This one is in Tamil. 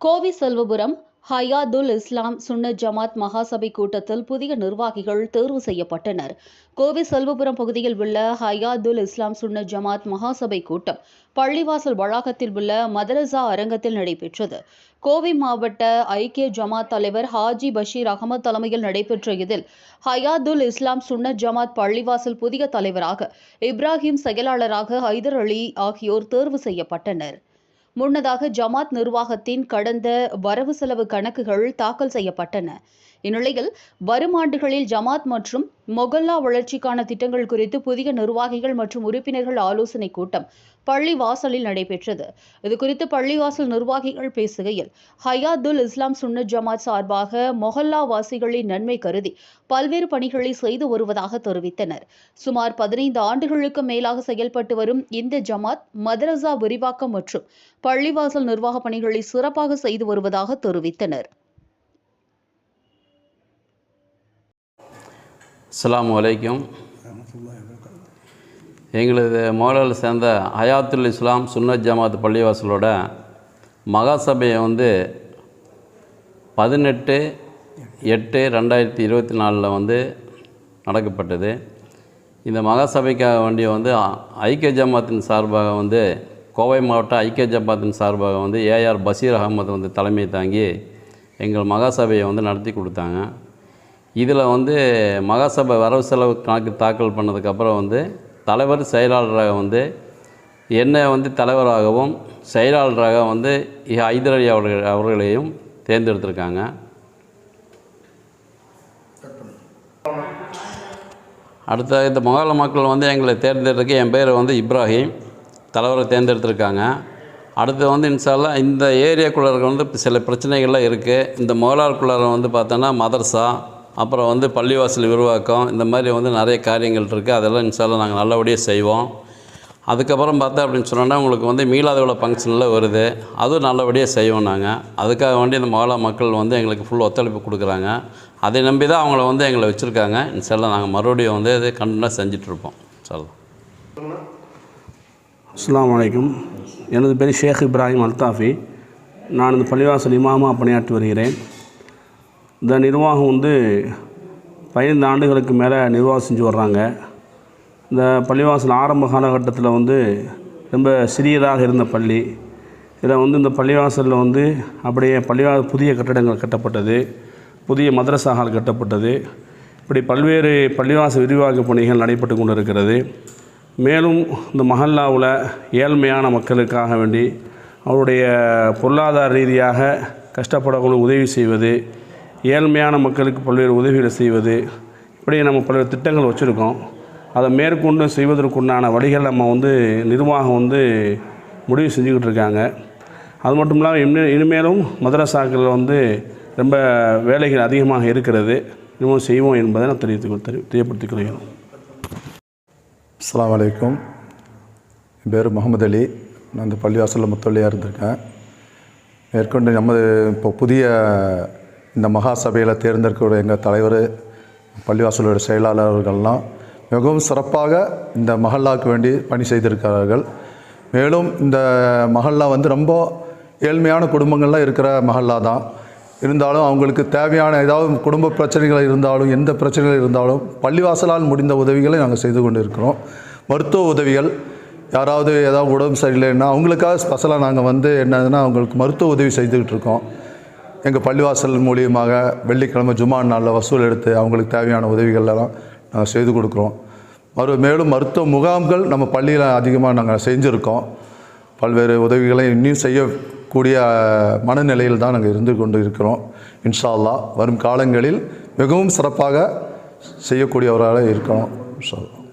கோவி செல்வபுரம் ஹயாதுல் இஸ்லாம் சுன்னத் ஜமாத் மகாசபை கூட்டத்தில் புதிய நிர்வாகிகள் தேர்வு செய்யப்பட்டனர். கோவை செல்வபுரம் பகுதியில் உள்ள ஹயாதுல் இஸ்லாம் சுன்னத் ஜமாத் மகாசபை கூட்டம் பள்ளிவாசல் வளாகத்தில் உள்ள மதரசா அரங்கத்தில் நடைபெற்றது. கோவை மாவட்ட ஐக்கிய ஜமாத் தலைவர் ஹாஜி பஷீர் அகமது தலைமையில் நடைபெற்ற இதில் ஹயாதுல் இஸ்லாம் சுன்னத் ஜமாத் பள்ளிவாசல் புதிய தலைவராக இப்ராஹிம் செயலாளராக ஹைதர் அலி ஆகியோர் தேர்வு செய்யப்பட்டனர். முன்னதாக ஜமாத் நிர்வாகத்தின் கடந்த வரவு செலவு கணக்குகள் தாக்கல் செய்யப்பட்டன. இந்நிலையில் வரும் ஆண்டுகளில் ஜமாத் மற்றும் மொகல்லா வளர்ச்சிக்கான திட்டங்கள் குறித்து புதிய நிர்வாகிகள் மற்றும் உறுப்பினர்கள் ஆலோசனைக் கூட்டம் பள்ளி வாசலில் நடைபெற்றது. இதுகுறித்து பள்ளிவாசல் நிர்வாகிகள் பேசுகையில் ஹயாத்துல் இஸ்லாம் சுன்னத் ஜமாத் சார்பாக மொஹல்லா வாசிகளின் நன்மை கருதி பல்வேறு பணிகளை செய்து வருவதாக தெரிவித்தனர். சுமார் பதினைந்து ஆண்டுகளுக்கு மேலாக செயல்பட்டு வரும் இந்த ஜமாத் மதரசா விரிவாக்கம் மற்றும் பள்ளிவாசல் நிர்வாக பணிகளை சிறப்பாக செய்து வருவதாக தெரிவித்தனர். அஸ்ஸலாமு அலைக்கும். எங்களது மோலால் சேர்ந்த ஹயாத்துல் இஸ்லாம் சுன்னத் ஜமாத் பள்ளிவாசலோட மகாசபையை வந்து பதினெட்டு எட்டு ரெண்டாயிரத்தி இருபத்தி நாலில் வந்து நடக்கப்பட்டது. இந்த மகாசபைக்காக வேண்டிய வந்து ஐக்கிய ஜமாத்தின் சார்பாக வந்து கோவை மாவட்ட ஐக்கிய ஜமாத்தின் சார்பாக வந்து ஏஆர் பஷீர் அகமது வந்து தலைமை தாங்கி எங்கள் மகாசபையை வந்து நடத்தி கொடுத்தாங்க. இதில் வந்து மகாசபை வரவு செலவு கணக்கு தாக்கல் பண்ணதுக்கப்புறம் வந்து தலைவர் செயலாளராக வந்து என்னை வந்து தலைவராகவும் செயலாளராக வந்து ஹைதர் அலி அவர்கள் அவர்களையும் தேர்ந்தெடுத்திருக்காங்க. அடுத்த இந்த மகால மக்கள் வந்து எங்களை தேர்ந்தெடுக்க என் பேர் வந்து இப்ராஹிம். தலைவரை தேர்ந்தெடுத்திருக்காங்க. அடுத்து வந்து இன்ஷால்லா இந்த ஏரியாக்குள்ளே வந்து சில பிரச்சனைகள்லாம் இருக்குது இந்த மோலாருக்குள்ளார வந்து பார்த்தோன்னா மதர்சா அப்புறம் வந்து பள்ளிவாசல் விரிவாக்கம் இந்த மாதிரி வந்து நிறைய காரியங்கள் இருக்குது அதெல்லாம் இன்ஷால்லா நாங்கள் நல்லபடியாக செய்வோம். அதுக்கப்புறம் பார்த்தா அப்படின்னு சொன்னோன்னா உங்களுக்கு வந்து மீளாத விழா ஃபங்க்ஷனில் வருது. அதுவும் நல்லபடியாக செய்வோம் நாங்கள் அதுக்காக வேண்டி இந்த மகளா மக்கள் வந்து எங்களுக்கு ஃபுல் ஒத்துழைப்பு கொடுக்குறாங்க. அதை நம்பி தான் அவங்கள வந்து எங்களை வச்சுருக்காங்க. இன்ஷால்லா நாங்கள் மறுபடியும் வந்து இது கண்டினியூ செஞ்சிட்ருப்போம் சொல்லலாம் அஸ்லாம் வலைக்கும் எனது பேர் ஷேக் இப்ராஹிம் அல்தாஃபி. நான் இந்த பள்ளிவாசல் இமாமா பணியாற்றி வருகிறேன். இந்த நிர்வாகம் வந்து பதினைந்து ஆண்டுகளுக்கு மேலே நிர்வாகம் செஞ்சு வர்றாங்க. இந்த பள்ளிவாசல் ஆரம்ப காலகட்டத்தில் வந்து ரொம்ப சிறியதாக இருந்த பள்ளி. இதில் வந்து இந்த பள்ளிவாசலில் வந்து அப்படியே பள்ளிவா புதிய கட்டடங்கள் கட்டப்பட்டது. புதிய மதரசாகள் கட்டப்பட்டது. இப்படி பல்வேறு பள்ளிவாசல் விரிவாக்க பணிகள் நடைபெற்று கொண்டு இருக்கிறது மேலும் இந்த மஹல்லாவில் ஏழ்மையான மக்களுக்காக வேண்டி அவருடைய பொருளாதார ரீதியாக கஷ்டப்படவங்களுக்கு உதவி செய்வது ஏழ்மையான மக்களுக்கு பல்வேறு உதவிகளை செய்வது. இப்படி நம்ம பல்வேறு திட்டங்கள் வச்சுருக்கோம். அதை மேற்கொண்டு செய்வதற்குண்டான வழிகள் நம்ம வந்து நிர்வாகம் வந்து முடிவு செஞ்சுக்கிட்டு இருக்காங்க. அது மட்டும் இல்லாமல் இனிமே இனிமேலும் மதரசாக்கள் வந்து ரொம்ப வேலைகள் அதிகமாக இருக்கிறது. இன்னும் செய்வோம் என்பதை நான் தெரிவித்து தெரி தெரியப்படுத்திக் கொள்கிறோம் அஸ்லாம் வலைக்கும் என் பேர் முகமது அலி. நான் இந்த பள்ளிவாசலில் முத்தொல்லியாக இருந்திருக்கேன். மேற்கொண்டு நமது இப்போ புதிய இந்த மகா சபையில் தேர்ந்தெடுக்கக்கூடிய எங்கள் தலைவர் பள்ளிவாசலோட செயலாளர்கள்லாம் மிகவும் சிறப்பாக இந்த மகல்லாவுக்கு வேண்டி பணி செய்திருக்கிறார்கள். மேலும் இந்த மஹல்லா வந்து ரொம்ப ஏழ்மையான குடும்பங்கள்லாம் இருக்கிற மகல்லா தான். இருந்தாலும் அவங்களுக்கு தேவையான ஏதாவது குடும்ப பிரச்சனைகள் இருந்தாலும் எந்த பிரச்சனைகள் இருந்தாலும் பள்ளிவாசலால் முடிந்த உதவிகளை நாங்கள் செய்து கொண்டு இருக்கிறோம் மருத்துவ உதவிகள் யாராவது ஏதாவது உடம்பு சரியில்லைன்னா அவங்களுக்காக ஸ்பெஷலாக நாங்கள் வந்து என்னதுன்னா அவங்களுக்கு மருத்துவ உதவி செய்துக்கிட்டு இருக்கோம். எங்கள் பள்ளிவாசல் மூலியமாக வெள்ளிக்கிழமை ஜும்மா நாளில் வசூல் எடுத்து அவங்களுக்கு தேவையான உதவிகள்லாம் நாங்கள் செய்து கொடுக்குறோம். மறு மேலும் மருத்துவ முகாம்கள் நம்ம பள்ளியில் அதிகமாக நாங்கள் செஞ்சுருக்கோம். பல்வேறு உதவிகளை இன்னும் செய்யக்கூடிய மனநிலையில் தான் நாங்கள் இருந்து கொண்டு இருக்கிறோம். இன்ஷா அல்லா வரும் காலங்களில் மிகவும் சிறப்பாக செய்யக்கூடியவராக இருக்கிறோம் இன்ஷா அல்லாஹ்.